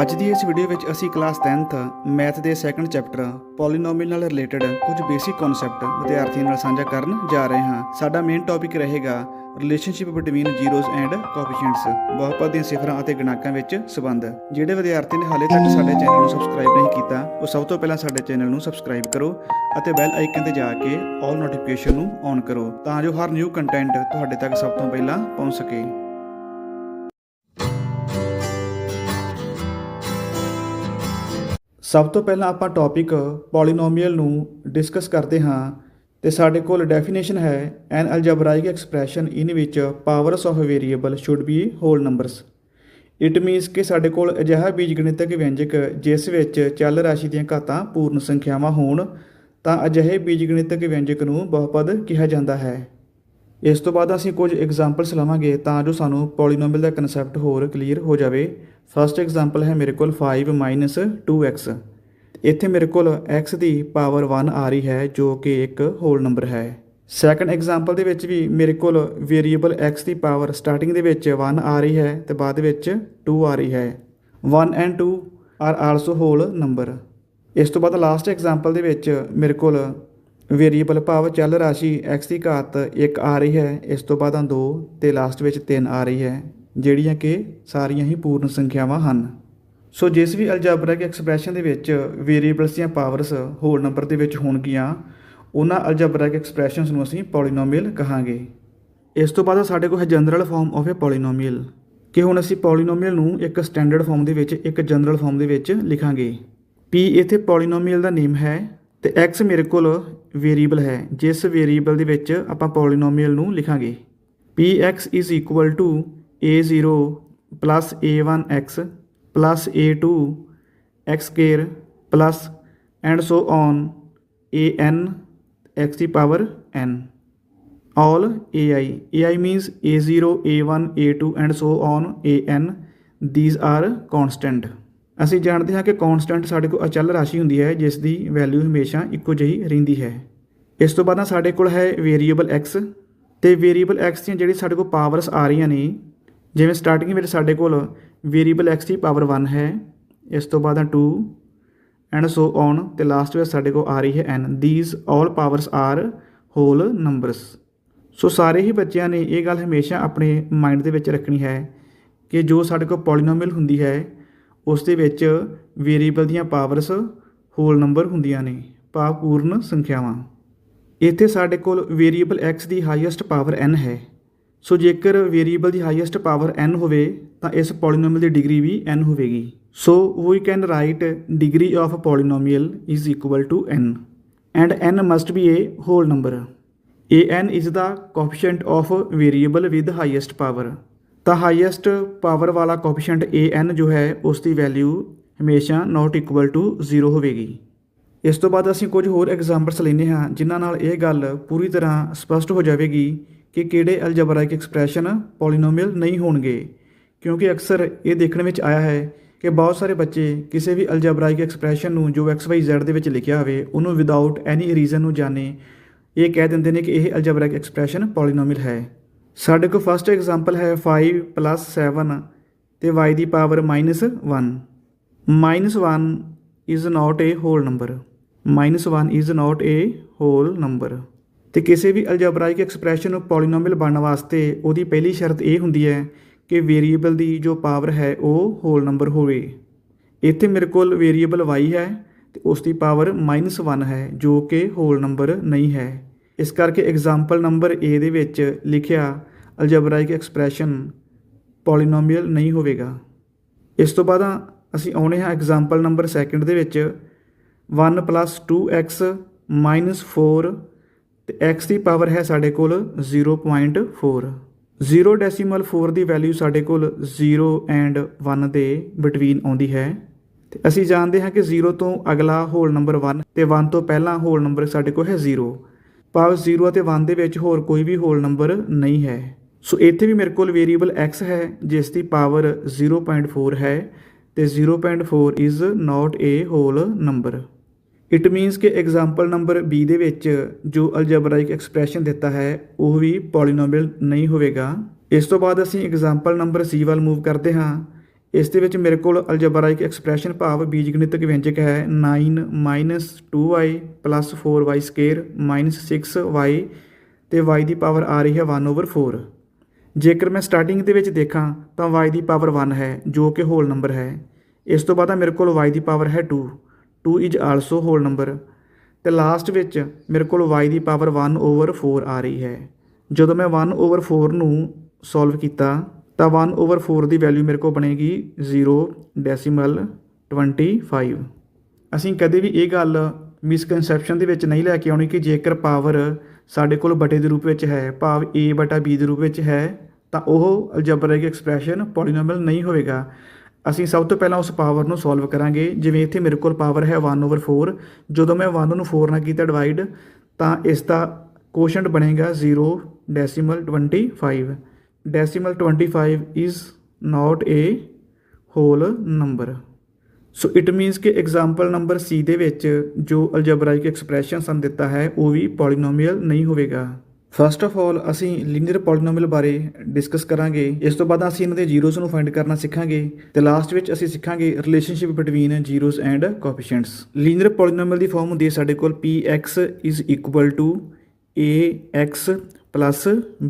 ਅੱਜ ਦੀ ਇਸ ਵੀਡੀਓ ਵਿੱਚ ਅਸੀਂ ਕਲਾਸ 10th ਮੈਥ ਦੇ ਸੈਕੰਡ ਚੈਪਟਰ ਪੋਲੀਨੋਮੀਅਲ ਨਾਲ ਰਿਲੇਟਡ ਕੁਝ ਬੇਸਿਕ ਕਨਸੈਪਟ ਵਿਦਿਆਰਥੀਆਂ ਨਾਲ ਸਾਂਝਾ ਕਰਨ ਜਾ ਰਹੇ ਹਾਂ। ਸਾਡਾ ਮੇਨ ਟੌਪਿਕ ਰਹੇਗਾ relationship between zeros and coefficients ਬਹੁਪਦ ਦੀਆਂ ਸਿਫਰਾਂ ਅਤੇ ਗੁਣਾਂਕਾਂ ਵਿੱਚ ਸੰਬੰਧ। ਜਿਹੜੇ ਵਿਦਿਆਰਥੀ ਨੇ ਹਾਲੇ ਤੱਕ ਸਾਡੇ ਚੈਨਲ ਨੂੰ ਸਬਸਕ੍ਰਾਈਬ ਨਹੀਂ ਕੀਤਾ, ਉਹ ਸਭ ਤੋਂ ਪਹਿਲਾਂ ਸਾਡੇ ਚੈਨਲ ਨੂੰ ਸਬਸਕ੍ਰਾਈਬ ਕਰੋ ਅਤੇ ਬੈਲ ਆਈਕਨ ਤੇ ਜਾ ਕੇ ਆਲ ਨੋਟੀਫਿਕੇਸ਼ਨ ਨੂੰ ਔਨ ਕਰੋ, ਤਾਂ ਜੋ ਹਰ ਨਿਊ ਕੰਟੈਂਟ ਤੁਹਾਡੇ ਤੱਕ ਸਭ ਤੋਂ ਪਹਿਲਾਂ ਪਹੁੰਚ ਸਕੇ। ਸਭ ਤੋਂ ਪਹਿਲਾਂ ਆਪਾਂ ਟੌਪਿਕ ਪੋਲੀਨੋਮੀਅਲ ਨੂੰ ਡਿਸਕਸ ਕਰਦੇ ਹਾਂ ਤੇ ਸਾਡੇ ਕੋਲ ਡੈਫੀਨੇਸ਼ਨ ਹੈ ਐਨ ਅਲਜਬਰਾਇਕ ਐਕਸਪ੍ਰੈਸ਼ਨ ਇਨ ਵਿੱਚ powers of variable should be whole numbers it means ਕਿ ਸਾਡੇ ਕੋਲ ਅਜਿਹਾ ਬੀਜਗਣਿਤਕ ਵਿਅੰਜਕ ਜਿਸ ਵਿੱਚ ਚੱਲ ਰਾਸ਼ੀ ਦੀਆਂ ਘਾਤਾਂ ਪੂਰਨ ਸੰਖਿਆਵਾਂ ਹੋਣ, ਤਾਂ ਅਜਿਹੇ ਬੀਜਗਣਿਤਕ ਵਿਅੰਜਕ ਨੂੰ ਬਹੁਪਦ ਕਿਹਾ ਜਾਂਦਾ ਹੈ। ਇਸ ਤੋਂ ਬਾਅਦ ਅਸੀਂ ਕੁਝ ਐਗਜ਼ਾਮਪਲਸ ਲਵਾਂਗੇ ਤਾਂ ਜੋ ਸਾਨੂੰ ਪੋਲੀਨੋਮੀਅਲ ਦਾ ਕਨਸੈਪਟ ਹੋਰ ਕਲੀਅਰ ਹੋ ਜਾਵੇ। ਫਰਸਟ ਐਗਜ਼ਾਮਪਲ ਹੈ ਮੇਰੇ ਕੋਲ 5 2x ਇੱਥੇ ਮੇਰੇ ਕੋਲ x ਦੀ ਪਾਵਰ 1 ਆ ਰਹੀ ਹੈ, ਜੋ ਕਿ ਇੱਕ ਹੋਲ ਨੰਬਰ ਹੈ। ਸੈਕੰਡ ਐਗਜ਼ਾਮਪਲ ਦੇ ਵਿੱਚ ਵੀ ਮੇਰੇ ਕੋਲ ਵੇਰੀਏਬਲ x ਦੀ ਪਾਵਰ ਸਟਾਰਟਿੰਗ ਦੇ ਵਿੱਚ 1 ਆ ਰਹੀ ਹੈ ਤੇ ਬਾਅਦ ਵਿੱਚ 2 ਆ ਰਹੀ ਹੈ। 1 and 2 are also whole number ਇਸ ਤੋਂ ਬਾਅਦ ਲਾਸਟ ਐਗਜ਼ਾਮਪਲ ਦੇ ਵਿੱਚ ਮੇਰੇ ਕੋਲ ਵੇਰੀਏਬਲ ਭਾਵ ਚੱਲ ਰਾਸ਼ੀ x ਦੀ ਘਾਤ 1 ਆ ਰਹੀ ਹੈ, ਇਸ ਤੋਂ ਬਾਅਦ 2 ਤੇ ਲਾਸਟ ਵਿੱਚ 3 ਆ ਰਹੀ ਹੈ, ਜਿਹੜੀਆਂ ਕਿ ਸਾਰੀਆਂ ਹੀ ਪੂਰਨ ਸੰਖਿਆਵਾਂ ਹਨ। ਸੋ ਜਿਸ ਵੀ ਅਲਜਬਰਿਕ ਐਕਸਪ੍ਰੈਸ਼ਨ ਦੇ ਵਿੱਚ ਵੇਰੀਏਬਲਸ ਜਾਂ ਪਾਵਰਸ ਹੋਲ ਨੰਬਰ ਦੇ ਵਿੱਚ ਹੋਣਗੀਆਂ, ਉਹਨਾਂ ਅਲਜਬਰਿਕ ਐਕਸਪ੍ਰੈਸ਼ਨਸ ਨੂੰ ਅਸੀਂ ਪੋਲੀਨੋਮੀਅਲ ਕਹਾਂਗੇ। ਇਸ ਤੋਂ ਬਾਅਦ ਸਾਡੇ ਕੋਲ ਹੈ general form of a polynomial ਕਿ ਹੁਣ ਅਸੀਂ ਪੋਲੀਨੋਮੀਅਲ ਨੂੰ ਇੱਕ ਸਟੈਂਡਰਡ ਫਾਰਮ ਦੇ ਵਿੱਚ ਇੱਕ ਜਨਰਲ ਫਾਰਮ ਦੇ ਵਿੱਚ ਲਿਖਾਂਗੇ। P ਇੱਥੇ ਪੋਲੀਨੋਮੀਅਲ ਦਾ ਨੇਮ ਹੈ ਤੇ x ਮੇਰੇ ਕੋਲ ਵੇਰੀਏਬਲ ਹੈ ਜਿਸ ਵੇਰੀਏਬਲ ਦੇ ਵਿੱਚ ਆਪਾਂ ਪੋਲੀਨੋਮੀਅਲ ਨੂੰ ਲਿਖਾਂਗੇ px a0 plus a1x plus a2 x square plus and so on an x the power n all ai ai means a0 a1 a2 and so on an these are constant ਅਸੀਂ ਜਾਣਦੇ ਹਾਂ ਕਿ constant ਸਾਡੇ ਕੋਲ ਅਚਲ ਰਾਸ਼ੀ ਹੁੰਦੀ ਹੈ, ਜਿਸ ਦੀ ਵੈਲਿਊ ਹਮੇਸ਼ਾ ਇੱਕੋ ਜਿਹੀ ਰਹਿੰਦੀ ਹੈ। ਇਸ ਤੋਂ ਬਾਅਦ ਸਾਡੇ ਕੋਲ ਹੈ ਵੇਰੀਏਬਲ x ਤੇ ਵੇਰੀਏਬਲ x ਦੀਆਂ ਜਿਹੜੀ ਸਾਡੇ ਕੋਲ ਪਾਵਰਸ ਆ ਰਹੀਆਂ ਨੇ, ਜਿਵੇਂ ਸਟਾਰਟਿੰਗ ਵਿੱਚ ਸਾਡੇ ਕੋਲ ਵੇਰੀਏਬਲ x ਦੀ ਪਾਵਰ 1 ਹੈ, ਇਸ ਤੋਂ ਬਾਅਦ 2 ਐਂਡ ਸੋ ਔਨ ਤੇ ਲਾਸਟ ਵਿੱਚ ਸਾਡੇ ਕੋਲ ਆ ਰਹੀ ਹੈ n these all powers are whole numbers so ਸਾਰੇ ਹੀ ਬੱਚਿਆਂ ਨੇ ਇਹ ਗੱਲ ਹਮੇਸ਼ਾ ਆਪਣੇ ਮਾਈਂਡ ਦੇ ਵਿੱਚ ਰੱਖਣੀ ਹੈ ਕਿ ਜੋ ਸਾਡੇ ਕੋਲ ਪੋਲੀਨੋਮੀਅਲ ਹੁੰਦੀ ਹੈ ਉਸ ਦੇ ਵਿੱਚ ਵੇਰੀਏਬਲ ਦੀਆਂ ਪਾਵਰਸ ਹੋਲ ਨੰਬਰ ਹੁੰਦੀਆਂ ਨੇ, ਭਾਵ ਪੂਰਨ ਸੰਖਿਆਵਾਂ। ਇੱਥੇ ਸਾਡੇ ਕੋਲ ਵੇਰੀਏਬਲ x ਦੀ ਹਾਈਐਸਟ ਪਾਵਰ n ਹੈ। ਸੋ ਜੇਕਰ ਵੇਰੀਏਬਲ ਦੀ ਹਾਈਐਸਟ ਪਾਵਰ n ਹੋਵੇ, ਤਾਂ ਇਸ ਪੋਲੀਨੋਮੀਅਲ ਦੀ ਡਿਗਰੀ ਵੀ n ਹੋਵੇਗੀ। So we can write degree of polynomial is equal to n and n must be a whole number an is the coefficient of variable with highest power. ਤਾਂ highest power ਵਾਲਾ coefficient an ਜੋ ਹੈ, ਉਸ ਦੀ value ਹਮੇਸ਼ਾ ਨਾਟ equal to 0 ਹੋਵੇਗੀ। ਇਸ ਤੋਂ ਬਾਅਦ ਅਸੀਂ ਕੁਝ ਹੋਰ ਐਗਜ਼ਾਮਪਲਸ ਲੈਨੇ ਹਾਂ, ਜਿਨ੍ਹਾਂ ਨਾਲ ਇਹ ਗੱਲ ਪੂਰੀ ਤਰ੍ਹਾਂ ਸਪਸ਼ਟ ਹੋ ਜਾਵੇਗੀ ਕਿ ਕਿਹੜੇ ਅਲਜਬਰਾਇਕ ਐਕਸਪ੍ਰੈਸ਼ਨ ਪੋਲੀਨੋਮੀਅਲ ਨਹੀਂ ਹੋਣਗੇ। ਕਿਉਂਕਿ ਅਕਸਰ ਇਹ ਦੇਖਣ ਵਿੱਚ ਆਇਆ ਹੈ ਕਿ ਬਹੁਤ ਸਾਰੇ ਬੱਚੇ ਕਿਸੇ ਵੀ ਅਲਜਬਰਾਇਕ ਐਕਸਪ੍ਰੈਸ਼ਨ ਨੂੰ ਜੋ xyz ਦੇ ਵਿੱਚ ਲਿਖਿਆ ਹੋਵੇ, ਉਹਨੂੰ ਵਿਦਆਊਟ ਐਨੀ ਰੀਜ਼ਨ ਨੂੰ ਜਾਣੇ। ਇਹ ਕਹਿ ਦਿੰਦੇ ਨੇ ਕਿ ਇਹ ਅਲਜਬਰਾਇਕ ਐਕਸਪ੍ਰੈਸ਼ਨ ਪੋਲੀਨੋਮੀਅਲ ਹੈ। ਸਾਡੇ ਕੋਲ ਫਸਟ ਐਗਜ਼ਾਮਪਲ ਹੈ 5 7 ਤੇ y the power -1 -1 is not a whole number -1 is not a whole number ਤੇ ਕਿਸੇ ਵੀ ਅਲਜਬਰਾਇਕ ਐਕਸਪ੍ਰੈਸ਼ਨ ਨੂੰ ਪੋਲੀਨੋਮੀਅਲ ਬਣਨ ਵਾਸਤੇ ਉਹਦੀ ਪਹਿਲੀ ਸ਼ਰਤ ਇਹ ਹੁੰਦੀ ਹੈ ਕਿ ਵੇਰੀਏਬਲ ਦੀ ਜੋ ਪਾਵਰ ਹੈ ਉਹ ਹੋਲ ਨੰਬਰ ਹੋਵੇ। ਇੱਥੇ ਮੇਰੇ ਕੋਲ ਵੇਰੀਏਬਲ y ਹੈ ਤੇ ਉਸ ਦੀ ਪਾਵਰ -1 ਹੈ ਜੋ ਕਿ ਹੋਲ ਨੰਬਰ ਨਹੀਂ ਹੈ। ਇਸ ਕਰਕੇ ਐਗਜ਼ਾਮਪਲ ਨੰਬਰ A ਦੇ ਵਿੱਚ ਲਿਖਿਆ ਅਲਜਬਰਾਇਕ ਐਕਸਪ੍ਰੈਸ਼ਨ ਪੋਲੀਨੋਮੀਅਲ ਨਹੀਂ ਹੋਵੇਗਾ। ਇਸ ਤੋਂ ਬਾਅਦ ਅਸੀਂ ਆਉਣੇ ਹਾਂ ਐਗਜ਼ਾਮਪਲ ਨੰਬਰ ਸੈਕੰਡ ਦੇ ਵਿੱਚ। 1 2x 4 ਤੇ x ਦੀ ਪਾਵਰ ਹੈ ਸਾਡੇ ਕੋਲ 0.4 0 ਡੈਸੀਮਲ 4 ਦੀ ਵੈਲਿਊ ਸਾਡੇ ਕੋਲ 0 ਐਂਡ 1 ਦੇ ਬਿਟਵੀਨ ਆਉਂਦੀ ਹੈ। ਤੇ ਅਸੀਂ ਜਾਣਦੇ ਹਾਂ ਕਿ 0 ਤੋਂ ਅਗਲਾ ਹੋਲ ਨੰਬਰ 1 ਤੇ 1 ਤੋਂ ਪਹਿਲਾਂ ਹੋਲ ਨੰਬਰ ਸਾਡੇ ਕੋਲ ਹੈ 0 ਭਾਵ 0 ਅਤੇ 1 ਦੇ ਵਿੱਚ ਹੋਰ ਕੋਈ ਵੀ ਹੋਲ ਨੰਬਰ ਨਹੀਂ ਹੈ। ਸੋ ਇੱਥੇ ਵੀ ਮੇਰੇ ਕੋਲ ਵੇਰੀਏਬਲ x ਹੈ, ਜਿਸ ਦੀ ਪਾਵਰ 0.4 ਹੈ ਤੇ 0.4 is not a whole number it means ਕਿ ਐਗਜ਼ਾਮਪਲ ਨੰਬਰ B ਦੇ ਵਿੱਚ ਜੋ ਅਲਜਬਰਾਇਕ ਐਕਸਪ੍ਰੈਸ਼ਨ ਦਿੱਤਾ ਹੈ, ਉਹ ਵੀ ਪੋਲੀਨੋਮੀਅਲ ਨਹੀਂ ਹੋਵੇਗਾ। ਇਸ ਤੋਂ ਬਾਅਦ ਅਸੀਂ ਐਗਜ਼ਾਮਪਲ ਨੰਬਰ C ਵੱਲ ਮੂਵ ਕਰਦੇ ਹਾਂ। ਇਸ ਦੇ ਵਿੱਚ ਮੇਰੇ ਕੋਲ ਅਲਜਬਰਾਇਕ ਐਕਸਪ੍ਰੈਸ਼ਨ ਭਾਵ ਬੀਜਗਣਿਤਕ ਵਿਅੰਜਕ ਹੈ 9 2y 4y ਸਕੁਅਰ 6y ਤੇ y ਦੀ ਪਾਵਰ ਆ ਰਹੀ ਹੈ 1 ਓਵਰ 4 ਜੇਕਰ ਮੈਂ ਸਟਾਰਟਿੰਗ ਦੇ ਵਿੱਚ ਦੇਖਾਂ ਤਾਂ y ਦੀ ਪਾਵਰ 1 ਹੈ, ਜੋ ਕਿ ਹੋਲ ਨੰਬਰ ਹੈ। ਇਸ ਤੋਂ ਬਾਅਦ ਮੇਰੇ ਕੋਲ y ਦੀ ਪਾਵਰ ਹੈ 2 2 ਇਜ਼ ਆਲਸੋ ਹੋਲ ਨੰਬਰ। ਤੇ ਲਾਸਟ ਵਿੱਚ ਮੇਰੇ ਕੋਲ y ਦੀ ਪਾਵਰ 1 ਓਵਰ 4 ਆ ਰਹੀ ਹੈ। ਜਦੋਂ ਮੈਂ 1 ਓਵਰ 4 ਨੂੰ ਸੋਲਵ ਕੀਤਾ ਤਾਂ 1 ਓਵਰ 4 ਦੀ ਵੈਲਿਊ ਮੇਰੇ ਕੋਲ ਬਣੇਗੀ 0 ਡੈਸੀਮਲ 25 ਅਸੀਂ ਕਦੇ ਵੀ ਇਹ ਗੱਲ ਮਿਸਕਨਸੈਪਸ਼ਨ ਦੇ ਵਿੱਚ ਨਹੀਂ ਲੈ ਕੇ ਆਉਣੀ ਕਿ ਜੇਕਰ ਪਾਵਰ ਸਾਡੇ ਕੋਲ ਬਟੇ ਦੇ ਰੂਪ ਵਿੱਚ ਹੈ, ਭਾਵ a ਬਟਾ b ਦੇ ਰੂਪ ਵਿੱਚ ਹੈ, ਤਾਂ ਉਹ ਅਲਜਬਰਿਕ ਐਕਸਪ੍ਰੈਸ਼ਨ ਪੋਲੀਨੋਮੀਅਲ ਨਹੀਂ ਹੋਵੇਗਾ। ਅਸੀਂ ਸਭ ਤੋਂ ਪਹਿਲਾਂ ਉਸ ਪਾਵਰ ਨੂੰ ਸੋਲਵ ਕਰਾਂਗੇ। ਜਿਵੇਂ ਇੱਥੇ ਮੇਰੇ ਕੋਲ ਪਾਵਰ ਹੈ 1 ਓਵਰ 4 ਜਦੋਂ ਮੈਂ 1 ਨੂੰ 4 ਨਾਲ ਕੀਤਾ ਡਿਵਾਈਡ ਤਾਂ ਇਸ ਦਾ ਕੋਸ਼ੈਂਟ ਬਣੇਗਾ 0 decimal 25 decimal 25 is not a whole number so it means ਕਿ ਐਗਜ਼ਾਮਪਲ ਨੰਬਰ C ਦੇ ਵਿੱਚ ਜੋ ਅਲਜਬਰਾਇਕ ਐਕਸਪ੍ਰੈਸ਼ਨ ਸਾਨੂੰ ਦਿੱਤਾ ਹੈ ਉਹ ਵੀ ਪੋਲੀਨੋਮੀਅਲ ਨਹੀਂ ਹੋਵੇਗਾ ਫਸਟ ਆਫ ਆਲ ਅਸੀਂ ਲੀਨੀਅਰ ਪੋਲੀਨੋਮੀਅਲ ਬਾਰੇ ਡਿਸਕਸ ਕਰਾਂਗੇ ਇਸ ਤੋਂ ਬਾਅਦ ਅਸੀਂ ਇਹਨਾਂ ਦੇ ਜ਼ੀਰੋਜ਼ ਨੂੰ ਫਾਈਂਡ ਕਰਨਾ ਸਿੱਖਾਂਗੇ ਤੇ ਲਾਸਟ ਵਿੱਚ ਅਸੀਂ ਸਿੱਖਾਂਗੇ relationship between zeros and coefficients linear polynomial the form ਹੁੰਦੀ ਹੈ ਸਾਡੇ ਕੋਲ px ax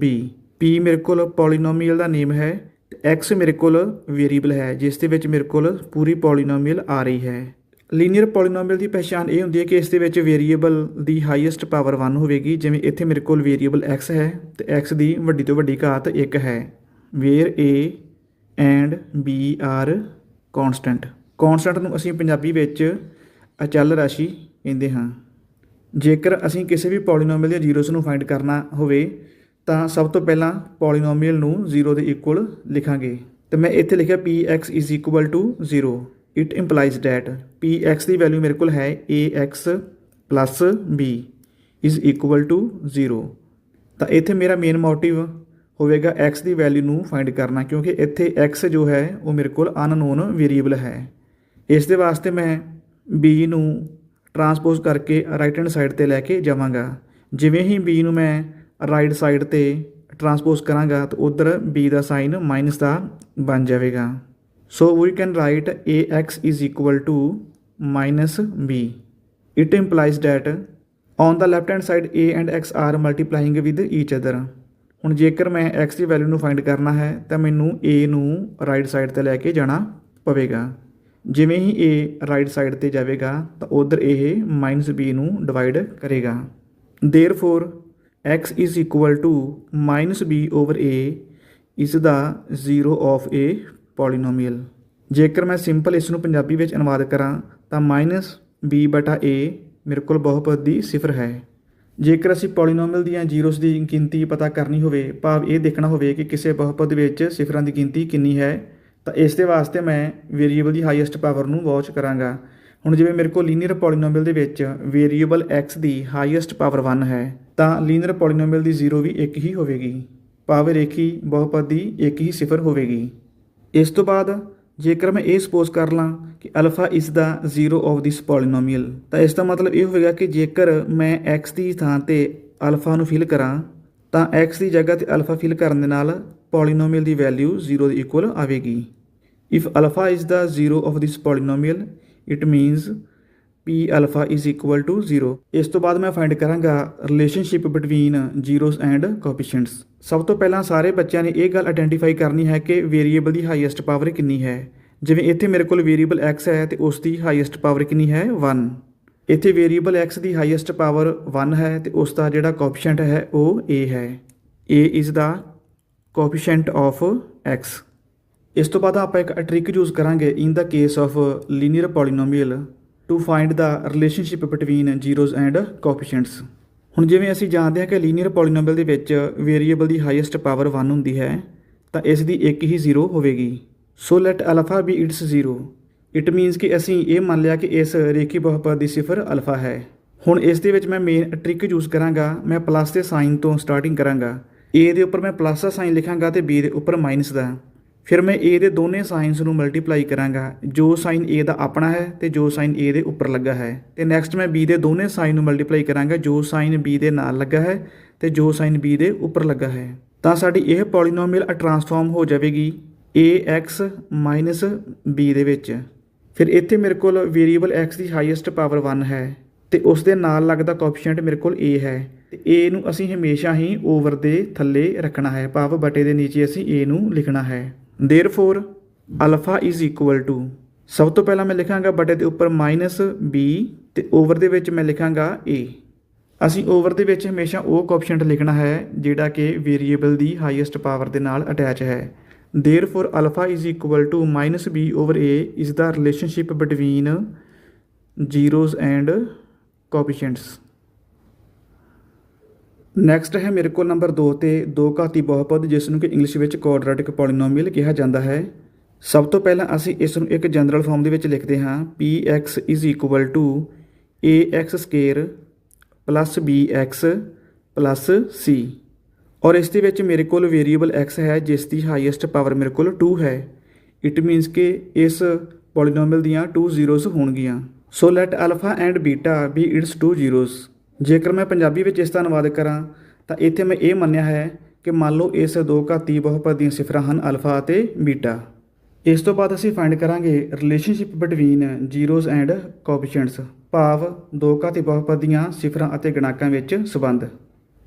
b p ਮੇਰੇ ਕੋਲ ਪੋਲੀਨੋਮੀਅਲ ਦਾ ਨੇਮ ਹੈ ਤੇ x ਮੇਰੇ ਕੋਲ ਵੇਰੀਏਬਲ ਹੈ, ਜਿਸ ਦੇ ਵਿੱਚ ਮੇਰੇ ਕੋਲ ਪੂਰੀ ਪੋਲੀਨੋਮੀਅਲ ਆ ਰਹੀ ਹੈ। ਲੀਨੀਅਰ ਪੋਲੀਨੋਮੀਅਲ ਦੀ ਪਛਾਣ ਇਹ ਹੁੰਦੀ ਹੈ ਕਿ ਇਸ ਦੇ ਵਿੱਚ ਵੇਰੀਏਬਲ ਦੀ ਹਾਈਐਸਟ ਪਾਵਰ 1 ਹੋਵੇਗੀ, ਜਿਵੇਂ ਇੱਥੇ ਮੇਰੇ ਕੋਲ ਵੇਰੀਏਬਲ x ਹੈ ਤੇ x ਦੀ ਵੱਡੀ ਤੋਂ ਵੱਡੀ ਘਾਤ 1 ਹੈ। Where a and b are constant constant ਨੂੰ ਅਸੀਂ ਪੰਜਾਬੀ ਵਿੱਚ ਅਚਲ ਰਾਸ਼ੀ ਕਹਿੰਦੇ ਹਾਂ। ਜੇਕਰ ਅਸੀਂ ਕਿਸੇ ਵੀ ਪੋਲੀਨੋਮੀਅਲ ਦੇ ਜ਼ੀਰੋਸ ਨੂੰ ਫਾਈਂਡ ਕਰਨਾ ਹੋਵੇ ਤਾਂ ਸਭ ਤੋਂ ਪਹਿਲਾਂ ਪੋਲੀਨੋਮੀਅਲ ਨੂੰ 0 ਦੇ ਇਕੁਅਲ ਲਿਖਾਂਗੇ। ਤੇ ਮੈਂ ਇੱਥੇ ਲਿਖਿਆ px 0 it implies that px ਦੀ ਵੈਲਿਊ ਮੇਰੇ ਕੋਲ ਹੈ ax b is equal to 0 ਤਾਂ ਇੱਥੇ ਮੇਰਾ ਮੇਨ ਮੋਟਿਵ ਹੋਵੇਗਾ x ਦੀ ਵੈਲਿਊ ਨੂੰ ਫਾਈਂਡ ਕਰਨਾ, ਕਿਉਂਕਿ ਇੱਥੇ x ਜੋ ਹੈ ਉਹ ਮੇਰੇ ਕੋਲ ਅਨਨੋਨ ਵੇਰੀਏਬਲ ਹੈ। ਇਸ ਦੇ ਵਾਸਤੇ ਮੈਂ b ਨੂੰ ਟਰਾਂਸਪੋਜ਼ ਕਰਕੇ ਰਾਈਟ ਹੈਂਡ ਸਾਈਡ ਤੇ ਲੈ ਕੇ ਜਾਵਾਂਗਾ। ਜਿਵੇਂ ਹੀ b ਨੂੰ ਮੈਂ ਰਾਈਟ ਸਾਈਡ ਤੇ ਟਰਾਂਸਪੋਜ਼ ਕਰਾਂਗਾ ਤਾਂ ਉਧਰ b ਦਾ ਸਾਈਨ ਮਾਈਨਸ ਦਾ ਬਣ ਜਾਵੇਗਾ। So we can write ax is equal to minus b. It implies that on the left hand side a and x are multiplying with each other. ਹੁਣ ਜੇਕਰ ਮੈਂ x ਦੀ ਵੈਲਿਊ ਨੂੰ find ਕਰਨਾ ਹੈ, ਤਾਂ ਮੈਨੂੰ a ਨੂੰ ਰਾਈਟ ਸਾਈਡ ਤੇ ਲੈ ਕੇ ਜਾਣਾ ਪਵੇਗਾ। ਜਿਵੇਂ ਹੀ a ਰਾਈਟ ਸਾਈਡ ਤੇ ਜਾਵੇਗਾ, ਤਾਂ ਉਧਰ ਇਹ -b ਨੂੰ ਡਿਵਾਈਡ ਕਰੇਗਾ। Therefore x is equal to minus b over a ਇਸ ਦਾ zero of a ਪੋਲੀਨੋਮੀਅਲ ਜੇਕਰ ਮੈਂ ਸਿੰਪਲ ਇਸ ਨੂੰ ਪੰਜਾਬੀ ਵਿੱਚ ਅਨੁਵਾਦ ਕਰਾਂ, ਤਾਂ b ਬਟਾ a ਮੇਰੇ ਕੋਲ ਬਹੁਪਦ ਦੀ ਸਿਫਰ ਹੈ। ਜੇਕਰ ਅਸੀਂ ਪੋਲੀਨੋਮੀਅਲ ਦੀਆਂ ਜ਼ੀਰੋਸ ਦੀ ਗਿਣਤੀ ਪਤਾ ਕਰਨੀ ਹੋਵੇ, ਭਾਵ ਇਹ ਦੇਖਣਾ ਹੋਵੇ ਕਿ ਕਿਸੇ ਬਹੁਪਦ ਵਿੱਚ ਸਿਫਰਾਂ ਦੀ ਗਿਣਤੀ ਕਿੰਨੀ ਹੈ, ਤਾਂ ਇਸ ਦੇ ਵਾਸਤੇ ਮੈਂ ਵੇਰੀਏਬਲ ਦੀ ਹਾਈਐਸਟ ਪਾਵਰ ਨੂੰ ਵਾਚ ਕਰਾਂਗਾ। ਹੁਣ ਜਿਵੇਂ ਮੇਰੇ ਕੋਲ ਲੀਨੀਅਰ ਪੋਲੀਨੋਮੀਅਲ ਦੇ ਵਿੱਚ ਵੇਰੀਏਬਲ x ਦੀ ਹਾਈਐਸਟ ਪਾਵਰ 1 ਹੈ, ਤਾਂ ਲੀਨੀਅਰ ਪੋਲੀਨੋਮੀਅਲ ਦੀ 0 ਵੀ ਇੱਕ ਹੀ ਹੋਵੇਗੀ। ਪਾਵਰ ਇੱਕ ਹੀ, ਬਹੁਪਦ ਦੀ ਇੱਕ ਹੀ ਸਿਫਰ ਹੋਵੇਗੀ। ਇਸ ਤੋਂ ਬਾਅਦ ਜੇਕਰ ਮੈਂ ਇਹ ਸਪੋਜ਼ ਕਰ ਲਾਂ ਕਿ ਅਲਫਾ ਇਸ ਦਾ ਜ਼ੀਰੋ ਆਫ ਦਿਸ ਪੋਲੀਨੋਮੀਅਲ ਤਾਂ ਇਸ ਦਾ ਮਤਲਬ ਇਹ ਹੋਵੇਗਾ ਕਿ ਜੇਕਰ ਮੈਂ x ਦੀ ਥਾਂ ਤੇ ਅਲਫਾ ਨੂੰ ਫਿਲ ਕਰਾਂ, ਤਾਂ x ਦੀ ਜਗ੍ਹਾ ਤੇ ਅਲਫਾ ਫਿਲ ਕਰਨ ਦੇ ਨਾਲ ਪੋਲੀਨੋਮੀਅਲ ਦੀ ਵੈਲਿਊ 0 ਦੇ ਇਕੁਅਲ ਆਵੇਗੀ। If alpha is the zero of this polynomial it means p alpha is equal to 0 ਇਸ ਤੋਂ ਬਾਅਦ ਮੈਂ ਫਾਈਂਡ ਕਰਾਂਗਾ relationship between zeros and coefficients ਸਭ ਤੋਂ ਪਹਿਲਾਂ ਸਾਰੇ ਬੱਚਿਆਂ ਨੇ ਇਹ ਗੱਲ ਆਇਡੈਂਟੀਫਾਈ ਕਰਨੀ ਹੈ ਕਿ ਵੇਰੀਏਬਲ ਦੀ ਹਾਈਐਸਟ ਪਾਵਰ ਕਿੰਨੀ ਹੈ। ਜਿਵੇਂ ਇੱਥੇ ਮੇਰੇ ਕੋਲ ਵੇਰੀਏਬਲ x ਹੈ ਤੇ ਉਸ ਦੀ ਹਾਈਐਸਟ ਪਾਵਰ ਕਿੰਨੀ ਹੈ? 1 ਇੱਥੇ ਵੇਰੀਏਬਲ x ਦੀ ਹਾਈਐਸਟ ਪਾਵਰ 1 ਹੈ ਤੇ ਉਸ ਦਾ ਜਿਹੜਾ ਕੋਐਫੀਸ਼ੀਐਂਟ ਹੈ ਉਹ a ਹੈ। A is the coefficient of x. ਇਸ ਤੋਂ ਬਾਅਦ ਆਪਾਂ ਇੱਕ ਟ੍ਰਿਕ ਯੂਜ਼ ਕਰਾਂਗੇ in the case of linear polynomial to find the relationship between zeros and coefficients ਹੁਣ ਜਿਵੇਂ ਅਸੀਂ ਜਾਣਦੇ ਹਾਂ ਕਿ ਲੀਨੀਅਰ ਪੋਲੀਨੋਮੀਅਲ ਦੇ ਵਿੱਚ ਵੇਰੀਏਬਲ ਦੀ ਹਾਈਐਸਟ ਪਾਵਰ 1 ਹੁੰਦੀ ਹੈ, ਤਾਂ ਇਸ ਦੀ ਇੱਕ ਹੀ ਜ਼ੀਰੋ ਹੋਵੇਗੀ। So let alpha be its zero it means ਕਿ ਅਸੀਂ ਇਹ ਮੰਨ ਲਿਆ ਕਿ ਇਸ ਰੇਖੀ ਬਹੁਪਦ ਦੀ ਸਿਫਰ ਅਲਫਾ ਹੈ। ਹੁਣ ਇਸ ਦੇ ਵਿੱਚ ਮੈਂ ਮੇਨ ਟ੍ਰਿਕ ਯੂਜ਼ ਕਰਾਂਗਾ, ਮੈਂ ਪਲੱਸ ਦੇ ਸਾਈਨ ਤੋਂ ਸਟਾਰਟਿੰਗ ਕਰਾਂਗਾ। A ਦੇ ਉੱਪਰ ਮੈਂ ਪਲੱਸ ਦਾ ਸਾਈਨ ਲਿਖਾਂਗਾ ਤੇ b ਦੇ ਉੱਪਰ ਮਾਈਨਸ ਦਾ। ਫਿਰ ਮੈਂ a ਦੇ ਦੋਨੇ ਸਾਈਨਸ ਨੂੰ ਮਲਟੀਪਲਾਈ ਕਰਾਂਗਾ, ਜੋ ਸਾਈਨ a ਦਾ ਆਪਣਾ ਹੈ ਤੇ ਜੋ ਸਾਈਨ a ਦੇ ਉੱਪਰ ਲੱਗਾ ਹੈ। ਤੇ ਨੈਕਸਟ ਮੈਂ b ਦੇ ਦੋਨੇ ਸਾਈਨ ਨੂੰ ਮਲਟੀਪਲਾਈ ਕਰਾਂਗਾ, ਜੋ ਸਾਈਨ b ਦੇ ਨਾਲ ਲੱਗਾ ਹੈ ਤੇ ਜੋ ਸਾਈਨ b ਦੇ ਉੱਪਰ ਲੱਗਾ ਹੈ। ਤਾਂ ਸਾਡੀ ਇਹ ਪੋਲੀਨੋਮੀਅਲ ਟਰਾਂਸਫਾਰਮ ਹੋ ਜਾਵੇਗੀ ax b ਦੇ ਵਿੱਚ। ਫਿਰ ਇੱਥੇ ਮੇਰੇ ਕੋਲ ਵੇਰੀਏਬਲ x ਦੀ ਹਾਈਐਸਟ ਪਾਵਰ 1 ਹੈ ਤੇ ਉਸ ਦੇ ਨਾਲ ਲੱਗਦਾ ਕੋਐਫੀਸ਼ੀਐਂਟ ਮੇਰੇ ਕੋਲ a ਹੈ। ਤੇ a ਨੂੰ ਅਸੀਂ ਹਮੇਸ਼ਾ ਹੀ ਓਵਰ ਦੇ ਥੱਲੇ ਰੱਖਣਾ ਹੈ ਭਾਵ ਬਟੇ ਦੇ ਨੀਚੇ ਅਸੀਂ a ਨੂੰ ਲਿਖਣਾ ਹੈ। therefore alpha is equal to ਸਭ ਤੋਂ ਪਹਿਲਾਂ ਮੈਂ ਲਿਖਾਂਗਾ ਬਟੇ ਦੇ ਉੱਪਰ ਮਾਈਨਸ b ਤੇ ਓਵਰ ਦੇ ਵਿੱਚ ਮੈਂ ਲਿਖਾਂਗਾ a ਅਸੀਂ ਓਵਰ ਦੇ ਵਿੱਚ ਹਮੇਸ਼ਾ ਉਹ ਕੋਐਫੀਸ਼ੀਐਂਟ ਲਿਖਣਾ ਹੈ ਜਿਹੜਾ ਕਿ ਵੇਰੀਏਬਲ ਦੀ ਹਾਈਐਸਟ ਪਾਵਰ ਦੇ ਨਾਲ ਅਟੈਚ ਹੈ therefore alpha is equal to minus b over a is the relationship between zeros and coefficients next ਹੈ ਮੇਰੇ ਕੋਲ ਨੰਬਰ 2 ਤੇ ਦੋ ਘਾਤੀ ਬਹੁਪਦ ਜਿਸ ਨੂੰ ਕਿ ਇੰਗਲਿਸ਼ ਵਿੱਚ ਕੁਆਡਰੈਟਿਕ ਪੋਲੀਨੋਮੀਅਲ ਕਿਹਾ ਜਾਂਦਾ ਹੈ। ਸਭ ਤੋਂ ਪਹਿਲਾਂ ਅਸੀਂ ਇਸ ਨੂੰ ਇੱਕ ਜਨਰਲ ਫਾਰਮ ਦੇ ਵਿੱਚ ਲਿਖਦੇ ਹਾਂ। Px ax square plus bx plus c ਔਰ ਇਸ ਦੇ ਵਿੱਚ ਮੇਰੇ ਕੋਲ ਵੇਰੀਏਬਲ x ਹੈ, ਜਿਸ ਦੀ ਹਾਈਐਸਟ ਪਾਵਰ ਮੇਰੇ ਕੋਲ 2 ਹੈ। ਇਟ ਮੀਨਸ ਕਿ ਇਸ ਪੋਲੀਨੋਮੀਅਲ ਦੀਆਂ 2 ਜ਼ੀਰੋਜ਼ ਹੋਣਗੀਆਂ। So let alpha and beta be its 2 zeros ਜੇਕਰ ਮੈਂ ਪੰਜਾਬੀ ਵਿੱਚ ਇਸ ਦਾ ਅਨੁਵਾਦ ਕਰਾਂ, ਤਾਂ ਇੱਥੇ ਮੈਂ ਇਹ ਮੰਨਿਆ ਹੈ ਕਿ ਮੰਨ ਲਓ ਇਸ ਦੋ ਘਾਤੀ ਬਹੁਪਦ ਦੀਆਂ ਸਿਫਰਾਂ ਹਨ ਅਲਫਾ ਅਤੇ ਬੀਟਾ। ਇਸ ਤੋਂ ਬਾਅਦ ਅਸੀਂ ਫਾਈਂਡ ਕਰਾਂਗੇ relationship between zeros and coefficients ਭਾਵ ਦੋ ਘਾਤੀ ਬਹੁਪਦ ਦੀਆਂ ਸਿਫਰਾਂ ਅਤੇ ਗੁਣਾਕਾਂ ਵਿੱਚ ਸੰਬੰਧ।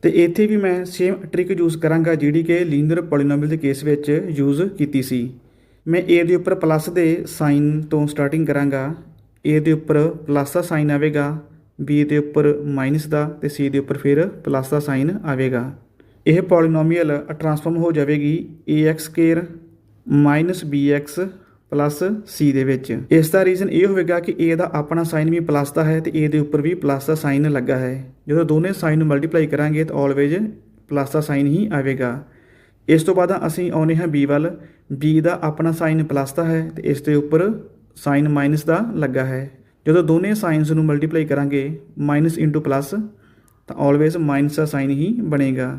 ਤੇ ਇੱਥੇ ਵੀ ਮੈਂ ਸੇਮ ਟ੍ਰਿਕ ਯੂਜ਼ ਕਰਾਂਗਾ ਜਿਹੜੀ ਕਿ ਲੀਨੀਅਰ ਪੋਲੀਨੋਮੀਅਲ ਦੇ ਕੇਸ ਵਿੱਚ ਯੂਜ਼ ਕੀਤੀ ਸੀ। ਮੈਂ a ਦੇ ਉੱਪਰ ਪਲੱਸ ਦੇ ਸਾਈਨ ਤੋਂ ਸਟਾਰਟਿੰਗ ਕਰਾਂਗਾ। A ਦੇ ਉੱਪਰ ਪਲੱਸ ਦਾ ਸਾਈਨ ਆਵੇਗਾ। B ਦੇ ਉੱਪਰ ਮਾਈਨਸ ਦਾ ਤੇ c ਦੇ ਉੱਪਰ ਫਿਰ ਪਲੱਸ ਦਾ ਸਾਈਨ ਆਵੇਗਾ। ਇਹ ਪੋਲੀਨੋਮੀਅਲ ਟਰਾਂਸਫਾਰਮ ਹੋ ਜਾਵੇਗੀ ax square bx plus c ਦੇ ਵਿੱਚ। ਇਸ ਦਾ ਰੀਜ਼ਨ ਇਹ ਹੋਵੇਗਾ ਕਿ a ਦਾ ਆਪਣਾ ਸਾਈਨ ਵੀ ਪਲੱਸ ਦਾ ਹੈ ਤੇ a ਦੇ ਉੱਪਰ ਵੀ ਪਲੱਸ ਦਾ ਸਾਈਨ ਲੱਗਾ ਹੈ। ਜਦੋਂ ਦੋਨੇ ਸਾਈਨ ਨੂੰ ਮਲਟੀਪਲਾਈ ਕਰਾਂਗੇ ਤਾਂ ਆਲਵੇਜ਼ ਪਲੱਸ ਦਾ ਸਾਈਨ ਹੀ ਆਵੇਗਾ। ਇਸ ਤੋਂ ਬਾਅਦ ਅਸੀਂ ਆਉਨੇ ਹਾਂ b ਵੱਲ। B ਦਾ ਆਪਣਾ ਸਾਈਨ ਪਲੱਸ ਦਾ ਹੈ ਤੇ ਇਸ ਦੇ ਉੱਪਰ ਸਾਈਨ ਮਾਈਨਸ ਦਾ ਲੱਗਾ ਹੈ। ਜਦੋਂ ਦੋਨੇ ਸਾਈਨਸ ਨੂੰ ਮਲਟੀਪਲਾਈ ਕਰਾਂਗੇ ਮਾਈਨਸ ਇਨਟੂ ਪਲੱਸ ਤਾਂ ਆਲਵੇਜ਼ ਮਾਈਨਸ ਦਾ ਸਾਈਨ ਹੀ ਬਣੇਗਾ।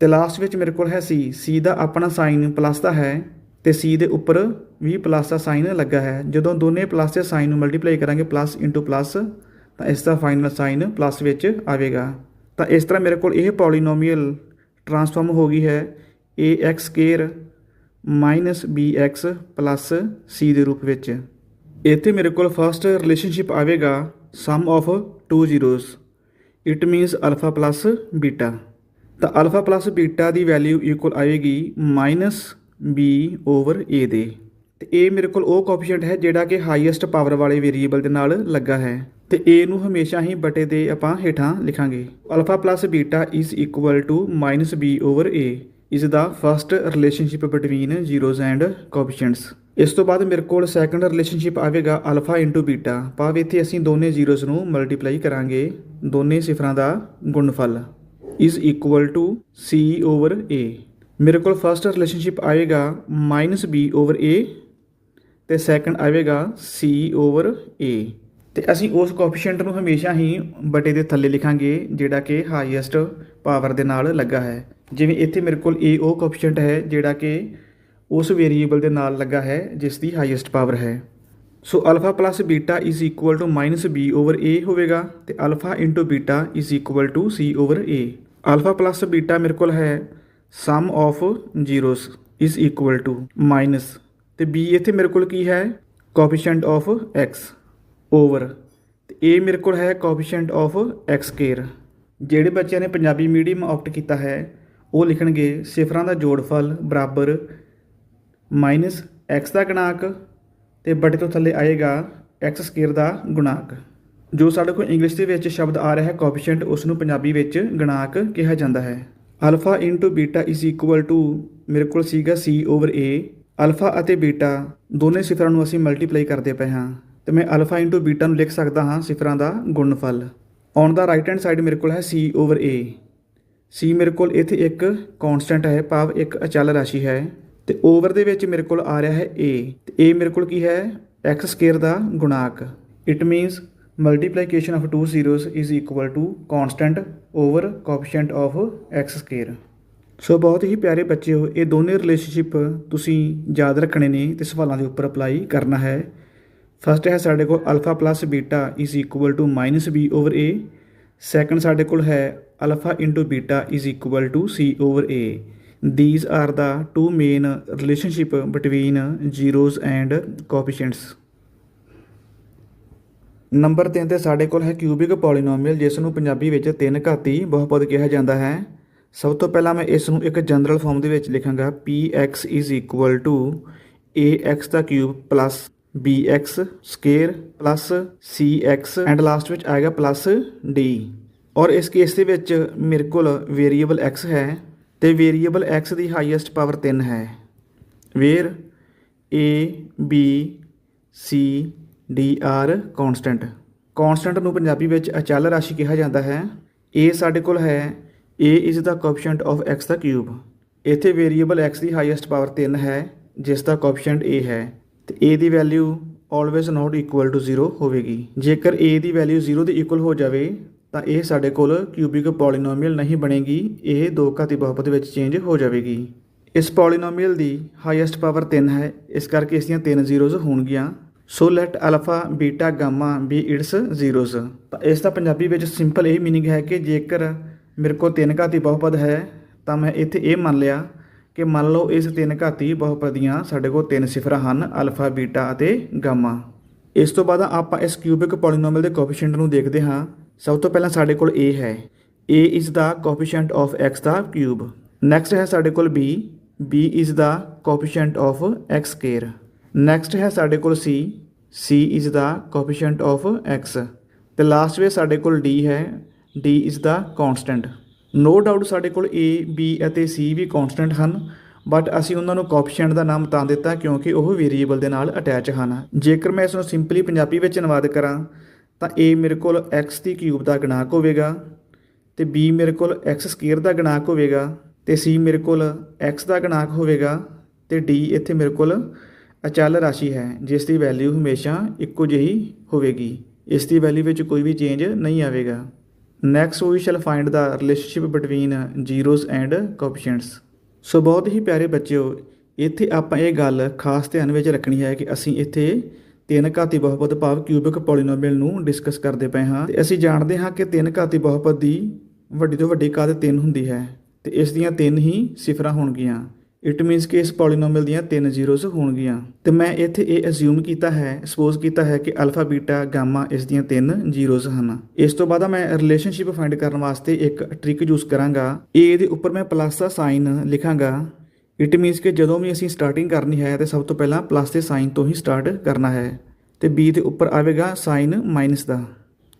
ਤੇ ਲਾਸਟ ਵਿੱਚ ਮੇਰੇ ਕੋਲ ਹੈ ਸੀ c ਦਾ ਆਪਣਾ ਸਾਈਨ ਪਲੱਸ ਦਾ ਹੈ, ਤੇ ਸੀ ਦੇ ਉੱਪਰ ਵੀ ਪਲੱਸ ਦਾ ਸਾਈਨ ਲੱਗਾ ਹੈ। ਜਦੋਂ ਦੋਨੇ ਪਲੱਸ ਦੇ ਸਾਈਨ ਨੂੰ ਮਲਟੀਪਲਾਈ ਕਰਾਂਗੇ ਪਲੱਸ ਇਨਟੂ ਪਲੱਸ ਤਾਂ ਇਸ ਦਾ ਫਾਈਨਲ ਸਾਈਨ ਪਲੱਸ ਵਿੱਚ ਆਵੇਗਾ। ਤਾਂ ਇਸ ਤਰ੍ਹਾਂ ਮੇਰੇ ਕੋਲ ਇਹ ਪੋਲੀਨੋਮੀਅਲ ਟਰਾਂਸਫਾਰਮ ਹੋ ਗਈ ਹੈ ax square bx plus c ਦੇ ਰੂਪ ਵਿੱਚ। ਇੱਥੇ ਮੇਰੇ ਕੋਲ ਫਸਟ ਰਿਲੇਸ਼ਨਸ਼ਿਪ ਆਵੇਗਾ sum of two zeros it means alpha plus beta ਤਾਂ ਅਲਫਾ ਪਲੱਸ ਬੀਟਾ ਦੀ ਵੈਲਿਊ ਇਕੁਅਲ ਆਵੇਗੀ ਮਾਈਨਸ b ਓਵਰ a ਦੇ। ਤੇ ਇਹ ਮੇਰੇ ਕੋਲ ਉਹ ਕੋਐਫੀਸ਼ੀਐਂਟ ਹੈ ਜਿਹੜਾ ਕਿ ਹਾਈਐਸਟ ਪਾਵਰ ਵਾਲੇ ਵੇਰੀਏਬਲ ਦੇ ਨਾਲ ਲੱਗਾ ਹੈ। ਤੇ a ਨੂੰ ਹਮੇਸ਼ਾ ਹੀ ਬਟੇ ਦੇ ਆਪਾਂ ਹੇਠਾਂ ਲਿਖਾਂਗੇ। Alpha plus beta is equal to minus b over a ਇਸ ਦਾ first relationship between zeros and coefficients ਇਸ ਤੋਂ ਬਾਅਦ ਮੇਰੇ ਕੋਲ ਸੈਕੰਡ ਰਿਲੇਸ਼ਨਸ਼ਿਪ ਆਵੇਗਾ ਅਲਫਾ ਇਨਟੂ ਬੀਟਾ ਭਾਵ ਇੱਥੇ ਅਸੀਂ ਦੋਨੇ ਜ਼ੀਰੋਜ਼ ਨੂੰ ਮਲਟੀਪਲਾਈ ਕਰਾਂਗੇ, ਦੋਨੇ ਸਿਫਰਾਂ ਦਾ ਗੁਣਨਫਲ is equal to c over a ਮੇਰੇ ਕੋਲ ਫਰਸਟ ਰਿਲੇਸ਼ਨਸ਼ਿਪ ਆਏਗਾ -b ਓਵਰ a, ਤੇ ਸੈਕੰਡ ਆਵੇਗਾ c ਓਵਰ a ਤੇ ਅਸੀਂ ਉਸ ਕੋਐਫੀਸ਼ੀਐਂਟ ਨੂੰ ਹਮੇਸ਼ਾ ਹੀ ਬਟੇ ਦੇ ਥੱਲੇ ਲਿਖਾਂਗੇ, ਜਿਹੜਾ ਕਿ ਹਾਈਐਸਟ ਪਾਵਰ ਦੇ ਨਾਲ ਲੱਗਾ ਹੈ। ਜਿਵੇਂ ਇੱਥੇ ਮੇਰੇ ਕੋਲ a ਉਹ ਕੋਐਫੀਸ਼ੀਐਂਟ ਹੈ, ਜਿਹੜਾ ਕਿ ਉਸ ਵੇਰੀਏਬਲ ਦੇ ਨਾਲ ਲੱਗਾ ਹੈ, ਜਿਸ ਦੀ ਹਾਈਐਸਟ ਪਾਵਰ ਹੈ। So alpha plus beta is equal to minus -b over a ਹੋਵੇਗਾ ਤੇ alpha into beta is equal to c over a alpha plus beta ਮੇਰੇ ਕੋਲ ਹੈ sum of zeros is equal to minus ਤੇ b ਇੱਥੇ ਮੇਰੇ ਕੋਲ ਕੀ ਹੈ? ਕੋਐਫੀਸ਼ੀਐਂਟ ਆਫ x ਓਵਰ ਤੇ a ਮੇਰੇ ਕੋਲ ਹੈ ਕੋਐਫੀਸ਼ੀਐਂਟ ਆਫ x ਕੇਅਰ ਜਿਹੜੇ ਬੱਚਿਆਂ ਨੇ ਪੰਜਾਬੀ ਮੀਡੀਅਮ ਆਪਟ ਕੀਤਾ ਹੈ, ਉਹ ਲਿਖਣਗੇ, ਸਿਫਰਾਂ ਦਾ ਜੋੜਫਲ ਬਰਾਬਰ ਮਾਈਨਸ x ਦਾ ਗੁਣਾਕ ਤੇ ਬਟੇ ਤੋਂ ਥੱਲੇ ਆਏਗਾ x ਸਕੁਅਰ ਦਾ ਗੁਣਾਕ। ਜੋ ਸਾਡੇ ਕੋਲ ਇੰਗਲਿਸ਼ ਦੇ ਵਿੱਚ ਸ਼ਬਦ ਆ ਰਿਹਾ ਹੈ ਕੋਐਫੀਸ਼ੀਐਂਟ ਉਸ ਨੂੰ ਪੰਜਾਬੀ ਵਿੱਚ ਗੁਣਾਕ ਕਿਹਾ ਜਾਂਦਾ ਹੈ। Alpha into beta is equal to ਮੇਰੇ ਕੋਲ ਸੀਗਾ c ਓਵਰ a ਅਲਫਾ ਅਤੇ ਬੀਟਾ ਦੋਨੇ ਸਿਫਰਾਂ ਨੂੰ ਅਸੀਂ ਮਲਟੀਪਲਾਈ ਕਰਦੇ ਪਏ ਹਾਂ। ਤੇ ਮੈਂ ਅਲਫਾ ਇਨਟੂ ਬੀਟਾ ਨੂੰ ਲਿਖ ਸਕਦਾ ਹਾਂ ਸਿਫਰਾਂ ਦਾ ਗੁਣਨਫਲ। On the right hand side ਮੇਰੇ ਕੋਲ ਹੈ c ਓਵਰ a c ਮੇਰੇ ਕੋਲ ਇੱਥੇ ਇੱਕ ਕਨਸਟੈਂਟ ਹੈ, ਭਾਵ ਇੱਕ ਅਚਲ ਰਾਸ਼ੀ ਹੈ। ਤੇ ਓਵਰ ਦੇ ਵਿੱਚ ਮੇਰੇ ਕੋਲ ਆ ਰਿਹਾ ਹੈ a ਤੇ a ਮੇਰੇ ਕੋਲ ਕੀ ਹੈ? X ਸਕੁਅਰ ਦਾ ਗੁਣਾਕ। It means multiplication of two zeros is equal to constant over coefficient of x square. So ਬਹੁਤ ਹੀ ਪਿਆਰੇ ਬੱਚੇ ਹੋ, ਇਹ ਦੋਨੇ ਰਿਲੇਸ਼ਨਸ਼ਿਪ ਤੁਸੀਂ ਯਾਦ ਰੱਖਣੇ ਨੇ ਤੇ ਸਵਾਲਾਂ ਦੇ ਉੱਪਰ ਅਪਲਾਈ ਕਰਨਾ ਹੈ। ਫਸਟ ਹੈ ਸਾਡੇ ਕੋਲ alpha plus beta is equal to minus b over a second ਸਾਡੇ ਕੋਲ ਹੈ alpha into beta is equal to c over a these are the two main relationship between zeros and coefficients. Number 3 ਤੇ ਸਾਡੇ ਕੋਲ ਹੈ cubic polynomial ਜਿਸ ਨੂੰ ਪੰਜਾਬੀ ਵਿੱਚ ਤਿੰਨ ਘਾਤੀ ਬਹੁਪਦ ਕਿਹਾ ਜਾਂਦਾ ਹੈ। ਸਭ ਤੋਂ ਪਹਿਲਾਂ ਮੈਂ ਇਸ ਨੂੰ ਇੱਕ ਜਨਰਲ ਫਾਰਮ ਦੇ ਵਿੱਚ ਲਿਖਾਂਗਾ। Px ax the cube plus bx square plus cx and last ਵਿੱਚ ਆਏਗਾ ਪਲੱਸ d ਔਰ ਇਸ ਕੇਸ ਦੇ ਵਿੱਚ ਮੇਰੇ ਕੋਲ ਵੇਰੀਏਬਲ x ਹੈ। ਤੇ ਵੇਰੀਏਬਲ x ਦੀ ਹਾਈਐਸਟ ਪਾਵਰ 3 ਹੈ। Where a, b, c, d are constant constant ਨੂੰ ਪੰਜਾਬੀ ਵਿੱਚ ਅਚਲ ਰਾਸ਼ੀ ਕਿਹਾ ਜਾਂਦਾ ਹੈ। A ਸਾਡੇ ਕੋਲ ਹੈ। A is the coefficient of x ਦਾ ਕਿਊਬ ਇੱਥੇ ਵੇਰੀਏਬਲ x ਦੀ ਹਾਈਐਸਟ ਪਾਵਰ 3 ਹੈ, ਜਿਸ ਦਾ ਕੋਐਫੀਸ਼ੀਐਂਟ a ਹੈ। ਤੇ a the value always not equal to 0 ਹੋਵੇਗੀ। ਜੇਕਰ a ਦੀ ਵੈਲਿਊ 0 ਦੇ ਇਕੁਅਲ ਹੋ ਜਾਵੇ ਤਾਂ ਇਹ ਸਾਡੇ ਕੋਲ ਕਿਊਬਿਕ ਪੋਲੀਨੋਮੀਅਲ ਨਹੀਂ ਬਣੇਗੀ, ਇਹ ਦੋ ਘਾਤੀ ਬਹੁਪਦ ਵਿੱਚ ਚੇਂਜ ਹੋ ਜਾਵੇਗੀ। ਇਸ ਪੋਲੀਨੋਮੀਅਲ ਦੀ ਹਾਈਐਸਟ ਪਾਵਰ 3 ਹੈ, ਇਸ ਕਰਕੇ ਇਸ ਦੀਆਂ ਤਿੰਨ ਜ਼ੀਰੋਜ਼ ਹੋਣਗੀਆਂ। So let alpha beta gamma be its zeros ਤਾਂ ਇਸ ਦਾ ਪੰਜਾਬੀ ਵਿੱਚ ਸਿੰਪਲ ਇਹ ਮੀਨਿੰਗ ਹੈ ਕਿ ਜੇਕਰ ਮੇਰੇ ਕੋਲ ਤਿੰਨ ਘਾਤੀ ਬਹੁਪਦ ਹੈ, ਤਾਂ ਮੈਂ ਇੱਥੇ ਇਹ ਮੰਨ ਲਿਆ ਕਿ ਮੰਨ ਲਓ ਇਸ ਤਿੰਨ ਘਾਤੀ ਬਹੁਪਦ ਦੀਆਂ ਸਾਡੇ ਕੋਲ ਤਿੰਨ ਸਿਫਰਾਂ ਹਨ ਅਲਫਾ ਬੀਟਾ ਅਤੇ ਗਾਮਾ ਇਸ ਤੋਂ ਬਾਅਦ ਆਪਾਂ ਇਸ ਕਿਊਬਿਕ ਪੋਲੀਨੋਮੀਅਲ ਦੇ ਕੋਐਫੀਸ਼ੀਐਂਟ ਨੂੰ ਦੇਖਦੇ ਹਾਂ। ਸਭ ਤੋਂ ਪਹਿਲਾਂ ਸਾਡੇ ਕੋਲ a ਹੈ। A is the coefficient of x ਦਾ ਕਿਊਬ ਨੈਕਸਟ ਹੈ ਸਾਡੇ ਕੋਲ b b is the coefficient of x square next ਹੈ ਸਾਡੇ ਕੋਲ c c is the coefficient of x ਤੇ ਲਾਸਟ ਵਿੱਚ ਸਾਡੇ ਕੋਲ d ਹੈ। D is the constant no doubt ਸਾਡੇ ਕੋਲ a, b ਅਤੇ c ਵੀ ਕਨਸਟੈਂਟ ਹਨ ਬਟ ਅਸੀਂ ਉਹਨਾਂ ਨੂੰ ਕੋਐਫੀਸ਼ੀਐਂਟ ਦਾ ਨਾਮ ਤਾਂ ਦਿੱਤਾ ਕਿਉਂਕਿ ਉਹ ਵੇਰੀਏਬਲ ਦੇ ਨਾਲ ਅਟੈਚ ਹਨ। ਜੇਕਰ ਮੈਂ ਇਸ ਨੂੰ ਸਿੰਪਲੀ ਪੰਜਾਬੀ ਵਿੱਚ ਅਨੁਵਾਦ ਕਰਾਂ ਤਾਂ a ਮੇਰੇ ਕੋਲ x ਦੀ ਕਿਊਬ ਦਾ ਗੁਣਾਕ ਹੋਵੇਗਾ ਤੇ b ਮੇਰੇ ਕੋਲ x ਸਕੁਅਰ ਦਾ ਗੁਣਾਕ ਹੋਵੇਗਾ ਤੇ c ਮੇਰੇ ਕੋਲ x ਦਾ ਗੁਣਾਕ ਹੋਵੇਗਾ ਤੇ d ਇੱਥੇ ਮੇਰੇ ਕੋਲ ਅਚਲ ਰਾਸ਼ੀ ਹੈ, ਜਿਸ ਦੀ ਵੈਲਿਊ ਹਮੇਸ਼ਾ ਇੱਕੋ ਜਿਹੀ ਹੋਵੇਗੀ। ਇਸ ਦੀ ਵੈਲਿਊ ਵਿੱਚ ਕੋਈ ਵੀ ਚੇਂਜ ਨਹੀਂ ਆਵੇਗਾ। Next we shall find the relationship between zeros and coefficients so ਬਹੁਤ ਹੀ ਪਿਆਰੇ ਬੱਚਿਓ, ਇੱਥੇ ਆਪਾਂ ਇਹ ਗੱਲ ਖਾਸ ਧਿਆਨ ਵਿੱਚ ਰੱਖਣੀ ਹੈ ਕਿ ਅਸੀਂ ਇੱਥੇ ਤਿੰਨ ਘਾਤੀ ਬਹੁਪਦ ਭਾਵ ਕਿਊਬਿਕ ਪੋਲੀਨੋਮੀਅਲ ਨੂੰ ਡਿਸਕਸ ਕਰਦੇ ਪਏ ਹਾਂ ਤੇ ਅਸੀਂ ਜਾਣਦੇ ਹਾਂ ਕਿ ਤਿੰਨ ਘਾਤੀ ਬਹੁਪਦ ਦੀ ਵੱਡੀ ਤੋਂ ਵੱਡੀ ਘਾਤ 3 ਹੁੰਦੀ ਹੈ ਤੇ ਇਸ ਦੀਆਂ ਤਿੰਨ ਹੀ ਸਿਫਰਾਂ ਹੋਣਗੀਆਂ। ਇਟ ਮੀਨਸ ਕਿ ਇਸ ਪੋਲੀਨੋਮੀਅਲ ਦੀਆਂ ਤਿੰਨ ਜ਼ੀਰੋਜ਼ ਹੋਣਗੀਆਂ। ਤੇ ਮੈਂ ਇੱਥੇ ਇਹ ਅਸਿਊਮ ਕੀਤਾ ਹੈ ਸਪੋਜ਼ ਕੀਤਾ ਹੈ ਕਿ ਅਲਫਾ ਬੀਟਾ ਗਾਮਾ ਇਸ ਦੀਆਂ ਤਿੰਨ ਜ਼ੀਰੋਜ਼ ਹਨ। ਇਸ ਤੋਂ ਬਾਅਦ ਮੈਂ ਰਿਲੇਸ਼ਨਸ਼ਿਪ ਫਾਈਂਡ ਕਰਨ ਵਾਸਤੇ ਇੱਕ ਟ੍ਰਿਕ ਯੂਜ਼ ਕਰਾਂਗਾ। A ਦੇ ਉੱਪਰ ਮੈਂ ਪਲੱਸ ਦਾ ਸਾਈਨ ਲਿਖਾਂਗਾ। ਇਟ ਮੀਨਸ ਕਿ ਜਦੋਂ ਵੀ ਅਸੀਂ ਸਟਾਰਟਿੰਗ ਕਰਨੀ ਹੈ ਤੇ ਸਭ ਤੋਂ ਪਹਿਲਾਂ ਪਲੱਸ ਦੇ ਸਾਈਨ ਤੋਂ ਹੀ ਸਟਾਰਟ ਕਰਨਾ ਹੈ ਤੇ b ਦੇ ਉੱਪਰ ਆਵੇਗਾ ਸਾਈਨ ਮਾਈਨਸ ਦਾ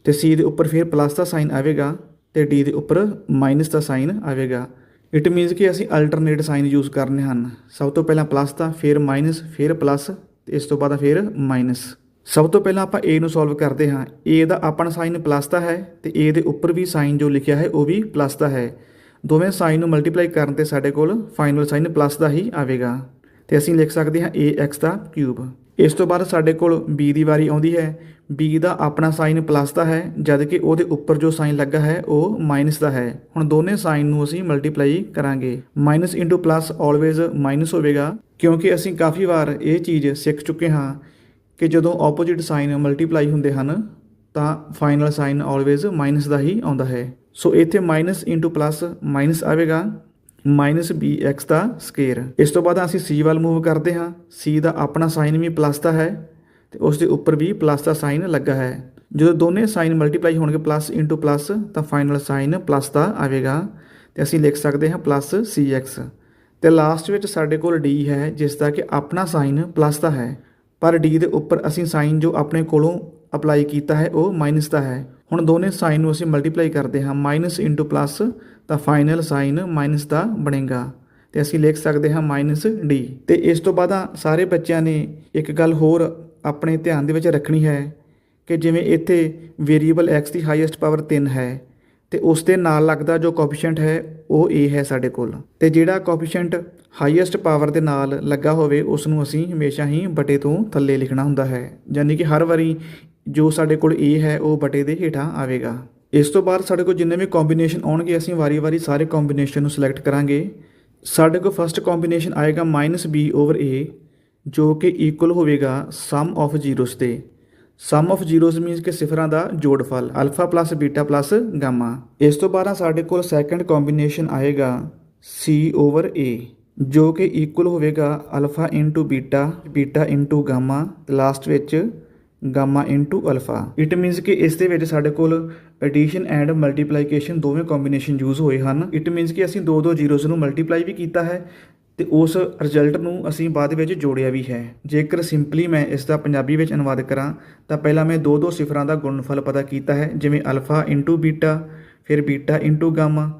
ਤੇ c ਦੇ ਉੱਪਰ ਫਿਰ ਪਲੱਸ ਦਾ ਸਾਈਨ ਆਵੇਗਾ ਤੇ d ਦੇ ਉੱਪਰ ਮਾਈਨਸ ਦਾ ਸਾਈਨ ਆਵੇਗਾ। ਇਟ ਮੀਨਸ ਕਿ ਅਸੀਂ ਅਲਟਰਨੇਟ ਸਾਈਨ ਯੂਜ਼ ਕਰਨੇ ਹਨ। ਸਭ ਤੋਂ ਪਹਿਲਾਂ ਪਲੱਸ ਦਾ, ਫਿਰ ਮਾਈਨਸ ਫਿਰ ਪਲੱਸ ਤੇ ਇਸ ਤੋਂ ਬਾਅਦ ਫਿਰ ਮਾਈਨਸ ਸਭ ਤੋਂ ਪਹਿਲਾਂ ਆਪਾਂ a ਨੂੰ ਸੋਲਵ ਕਰਦੇ ਹਾਂ। A ਦਾ ਆਪਣਾ ਸਾਈਨ ਪਲੱਸ ਦਾ ਹੈ ਤੇ a ਦੇ ਉੱਪਰ ਵੀ ਸਾਈਨ ਜੋ ਲਿਖਿਆ ਹੈ ਉਹ ਵੀ ਪਲੱਸ ਦਾ ਹੈ। ਦੋਵੇਂ ਸਾਈਨ ਨੂੰ ਮਲਟੀਪਲਾਈ ਕਰਨ ਤੇ ਸਾਡੇ ਕੋਲ ਫਾਈਨਲ ਸਾਈਨ ਪਲੱਸ ਦਾ ਹੀ ਆਵੇਗਾ। ਤੇ ਅਸੀਂ ਲਿਖ ਸਕਦੇ ਹਾਂ ax ਦਾ ਕਿਊਬ ਇਸ ਤੋਂ ਬਾਅਦ ਸਾਡੇ ਕੋਲ b ਦੀ ਵਾਰੀ ਆਉਂਦੀ ਹੈ। B ਦਾ ਆਪਣਾ ਸਾਈਨ ਪਲੱਸ ਦਾ ਹੈ, ਜਦ ਕਿ ਉਹਦੇ ਉੱਪਰ ਜੋ ਸਾਈਨ ਲੱਗਾ ਹੈ, ਉਹ ਮਾਈਨਸ ਦਾ ਹੈ। ਹੁਣ ਦੋਨੇ ਸਾਈਨ ਨੂੰ ਅਸੀਂ ਮਲਟੀਪਲਾਈ ਕਰਾਂਗੇ। Minus into plus always minus ਹੋਵੇਗਾ, ਕਿਉਂਕਿ ਅਸੀਂ ਕਾਫੀ ਵਾਰ ਇਹ ਚੀਜ਼ ਸਿੱਖ ਚੁੱਕੇ ਹਾਂ ਕਿ ਜਦੋਂ ਆਪੋਜ਼ਿਟ ਸਾਈਨ ਮਲਟੀਪਲਾਈ ਹੁੰਦੇ ਹਨ, ਤਾਂ ਫਾਈਨਲ ਸਾਈਨ ਆਲਵੇਜ਼ ਮਾਈਨਸ ਦਾ ਹੀ ਆਉਂਦਾ ਹੈ। ਸੋ ਇੱਥੇ ਮਾਈਨਸ ਇਨਟੂ ਪਲੱਸ ਮਾਈਨਸ ਆਵੇਗਾ ਮਾਈਨਸ bx ਦਾ ਸਕੁਅਰ ਇਸ ਤੋਂ ਬਾਅਦ ਅਸੀਂ c ਵੱਲ ਮੂਵ ਕਰਦੇ ਹਾਂ। c ਦਾ ਆਪਣਾ ਸਾਈਨ ਵੀ ਪਲੱਸ ਦਾ ਹੈ ਤੇ ਉਸ ਦੇ ਉੱਪਰ ਵੀ ਪਲੱਸ ਦਾ ਸਾਈਨ ਲੱਗਾ ਹੈ। ਜਦੋਂ ਦੋਨੇ ਸਾਈਨ ਮਲਟੀਪਲਾਈ ਹੋਣਗੇ ਪਲੱਸ ਇਨਟੂ ਪਲੱਸ ਤਾਂ ਫਾਈਨਲ ਸਾਈਨ ਪਲੱਸ ਦਾ ਆਵੇਗਾ ਤੇ ਅਸੀਂ ਲਿਖ ਸਕਦੇ ਹਾਂ ਪਲੱਸ cx ਤੇ ਲਾਸਟ ਵਿੱਚ ਸਾਡੇ ਕੋਲ d ਹੈ, ਜਿਸ ਦਾ ਕਿ ਆਪਣਾ ਸਾਈਨ ਪਲੱਸ ਦਾ ਹੈ। ਪਰ d ਦੇ ਉੱਪਰ ਅਸੀਂ ਸਾਈਨ ਜੋ ਆਪਣੇ ਕੋਲੋਂ ਅਪਲਾਈ ਕੀਤਾ ਹੈ, ਉਹ ਮਾਈਨਸ ਦਾ ਹੈ। ਹੁਣ ਦੋਨੇ ਸਾਈਨ ਨੂੰ ਅਸੀਂ ਮਲਟੀਪਲਾਈ ਕਰਦੇ ਹਾਂ ਮਾਈਨਸ ਇਨਟੂ ਪਲੱਸ ਤਾਂ ਫਾਈਨਲ ਸਾਈਨ ਮਾਈਨਸ ਦਾ ਬਣੇਗਾ। ਤੇ ਅਸੀਂ ਲਿਖ ਸਕਦੇ ਹਾਂ ਮਾਈਨਸ d ਤੇ ਇਸ ਤੋਂ ਬਾਅਦ ਸਾਰੇ ਬੱਚਿਆਂ ਨੇ ਇੱਕ ਗੱਲ ਹੋਰ ਆਪਣੇ ਧਿਆਨ ਦੇ ਵਿੱਚ ਰੱਖਣੀ ਹੈ ਕਿ ਜਿਵੇਂ ਇੱਥੇ ਵੇਰੀਏਬਲ x ਦੀ ਹਾਈਐਸਟ ਪਾਵਰ 3 ਹੈ, ਤੇ ਉਸ ਦੇ ਨਾਲ ਲੱਗਦਾ ਜੋ ਕੋਐਫੀਸ਼ੀਐਂਟ ਹੈ, ਉਹ a ਹੈ ਸਾਡੇ ਕੋਲ। ਤੇ ਜਿਹੜਾ ਕੋਐਫੀਸ਼ੀਐਂਟ ਹਾਈਐਸਟ ਪਾਵਰ ਦੇ ਨਾਲ ਲੱਗਾ ਹੋਵੇ ਉਸ ਨੂੰ ਅਸੀਂ ਹਮੇਸ਼ਾ ਹੀ ਬਟੇ ਤੋਂ ਥੱਲੇ ਲਿਖਣਾ ਹੁੰਦਾ ਹੈ। ਯਾਨੀ ਕਿ ਹਰ ਵਾਰੀ ਜੋ ਸਾਡੇ ਕੋਲ a ਹੈ, ਉਹ ਬਟੇ ਦੇ ਹੇਠਾਂ ਆਵੇਗਾ। ਇਸ ਤੋਂ ਬਾਅਦ ਸਾਡੇ ਕੋਲ ਜਿੰਨੇ ਵੀ ਕੰਬੀਨੇਸ਼ਨ ਆਉਣਗੇ, ਅਸੀਂ ਵਾਰੀ-ਵਾਰੀ ਸਾਰੇ ਕੰਬੀਨੇਸ਼ਨ ਨੂੰ ਸਿਲੈਕਟ ਕਰਾਂਗੇ। ਸਾਡੇ ਕੋਲ ਫਰਸਟ ਕੰਬੀਨੇਸ਼ਨ ਆਏਗਾ -b a, ਜੋ ਕਿ ਇਕੁਅਲ ਹੋਵੇਗਾ ਸਮ ਆਫ ਜ਼ੀਰੋਸ ਦੇ ਸਮ ਆਫ ਜ਼ੀਰੋਸ ਮੀਨਸ ਕਿ ਸਿਫਰਾਂ ਦਾ ਜੋੜਫਲ alpha plus beta plus gamma ਇਸ ਤੋਂ ਬਾਅਦ ਸਾਡੇ ਕੋਲ ਸੈਕੰਡ ਕੰਬੀਨੇਸ਼ਨ ਆਏਗਾ c ਓਵਰ a, ਜੋ ਕਿ ਇਕੁਅਲ ਹੋਵੇਗਾ alpha into beta beta into gamma last ਵਿੱਚ gamma into alpha. It means ਕਿ ਇਸ ਦੇ ਵਿੱਚ ਸਾਡੇ ਕੋਲ ਐਡੀਸ਼ਨ ਐਂਡ ਮਲਟੀਪਲੀਕੇਸ਼ਨ ਦੋਵੇਂ ਕੰਬੀਨੇਸ਼ਨ ਯੂਜ਼ ਹੋਏ ਹਨ। ਇਟ ਮੀਨਸ ਕਿ ਅਸੀਂ ਦੋ ਦੋ ਜ਼ੀਰੋਜ਼ ਨੂੰ ਮਲਟੀਪਲਾਈ ਵੀ ਕੀਤਾ ਹੈ ਤੇ ਉਸ ਰਿਜ਼ਲਟ ਨੂੰ ਅਸੀਂ ਬਾਅਦ ਵਿੱਚ ਜੋੜਿਆ ਵੀ ਹੈ। ਜੇਕਰ ਸਿੰਪਲੀ ਮੈਂ ਇਸ ਦਾ ਪੰਜਾਬੀ ਵਿੱਚ ਅਨੁਵਾਦ ਕਰਾਂ, ਤਾਂ ਪਹਿਲਾਂ ਮੈਂ ਦੋ ਦੋ ਸਿਫਰਾਂ ਦਾ ਗੁਣਨਫਲ ਪਤਾ ਕੀਤਾ ਹੈ, ਜਿਵੇਂ ਅਲਫਾ ਇਨਟੂ ਬੀਟਾ, ਫਿਰ ਬੀਟਾ ਇਨਟੂ ਗਾਮਾ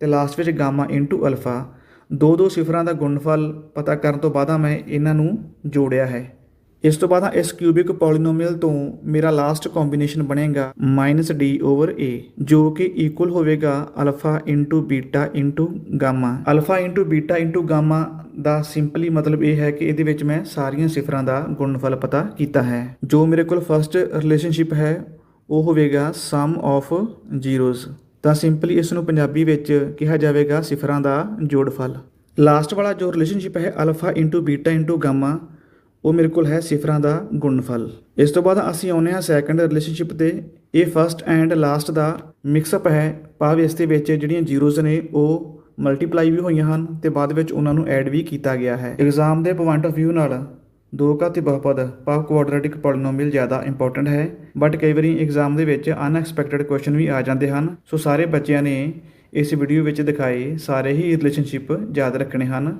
ਤੇ ਲਾਸਟ ਵਿੱਚ ਗਾਮਾ ਇਨਟੂ ਅਲਫਾ। ਦੋ ਦੋ ਸਿਫਰਾਂ ਦਾ ਗੁਣਨਫਲ ਪਤਾ ਕਰਨ ਤੋਂ ਬਾਅਦ ਮੈਂ ਇਹਨਾਂ ਨੂੰ ਜੋੜਿਆ ਹੈ। ਇਸ ਤੋਂ ਬਾਅਦ ਇਸ ਕਿਊਬਿਕ ਪੋਲੀਨੋਮੀਅਲ ਤੋਂ ਮੇਰਾ ਲਾਸਟ ਕੰਬੀਨੇਸ਼ਨ ਬਣੇਗਾ -d ਓਵਰ a, ਜੋ ਕਿ ਇਕੁਅਲ ਹੋਵੇਗਾ alpha into beta into gamma alpha into beta into gamma ਦਾ ਸਿੰਪਲੀ ਮਤਲਬ ਇਹ ਹੈ ਕਿ ਇਹਦੇ ਵਿੱਚ ਮੈਂ ਸਾਰੀਆਂ ਸਿਫਰਾਂ ਦਾ ਗੁਣਨਫਲ ਪਤਾ ਕੀਤਾ ਹੈ। ਜੋ ਮੇਰੇ ਕੋਲ ਫਰਸਟ ਰਿਲੇਸ਼ਨਸ਼ਿਪ ਹੈ, ਉਹ ਹੋਵੇਗਾ ਸਮ ਆਫ ਜ਼ੀਰੋਜ਼ ਤਾਂ ਸਿੰਪਲੀ ਇਸ ਨੂੰ ਪੰਜਾਬੀ ਵਿੱਚ ਕਿਹਾ ਜਾਵੇਗਾ ਸਿਫਰਾਂ ਦਾ ਜੋੜਫਲ। ਲਾਸਟ ਵਾਲਾ ਜੋ ਰਿਲੇਸ਼ਨਸ਼ਿਪ ਹੈ alpha into beta into gamma ਉਹ ਮੇਰੇ ਕੋਲ ਹੈ ਸਿਫਰਾਂ ਦਾ ਗੁਣਨਫਲ। ਇਸ ਤੋਂ ਬਾਅਦ ਅਸੀਂ ਆਉਂਦੇ ਹਾਂ ਸੈਕੰਡ ਰਿਲੇਸ਼ਨਸ਼ਿਪ ਤੇ। ਇਹ ਫਰਸਟ ਐਂਡ ਲਾਸਟ ਦਾ ਮਿਕਸਅਪ ਹੈ। ਭਾਵ ਇਸ ਦੇ ਵਿੱਚ ਜਿਹੜੀਆਂ ਜ਼ੀਰੋਜ਼ ਨੇ, ਉਹ ਮਲਟੀਪਲਾਈ ਵੀ ਹੋਈਆਂ ਹਨ ਤੇ ਬਾਅਦ ਵਿੱਚ ਉਹਨਾਂ ਨੂੰ ਐਡ ਵੀ ਕੀਤਾ ਗਿਆ ਹੈ। ਐਗਜ਼ਾਮ ਦੇ ਪੁਆਇੰਟ ਆਫ View ਨਾਲ ਦੋ ਘਾਤੀ ਬਹੁਪਦ ਭਾਵ ਕੁਆਡਰੇਟਿਕ ਪੋਲੀਨੋਮੀਅਲ ਜ਼ਿਆਦਾ ਇੰਪੋਰਟੈਂਟ ਹੈ। ਬਟ ਕਈ ਵਾਰੀ ਐਗਜ਼ਾਮ ਦੇ ਵਿੱਚ ਅਨਐਕਸਪੈਕਟਿਡ ਕੁਐਸਚਨ ਵੀ ਆ ਜਾਂਦੇ ਹਨ। ਸੋ ਸਾਰੇ ਬੱਚਿਆਂ ਨੇ ਇਸ ਵੀਡੀਓ ਵਿੱਚ ਦਿਖਾਏ ਸਾਰੇ ਹੀ ਰਿਲੇਸ਼ਨਸ਼ਿਪ ਯਾਦ ਰੱਖਣੇ ਹਨ।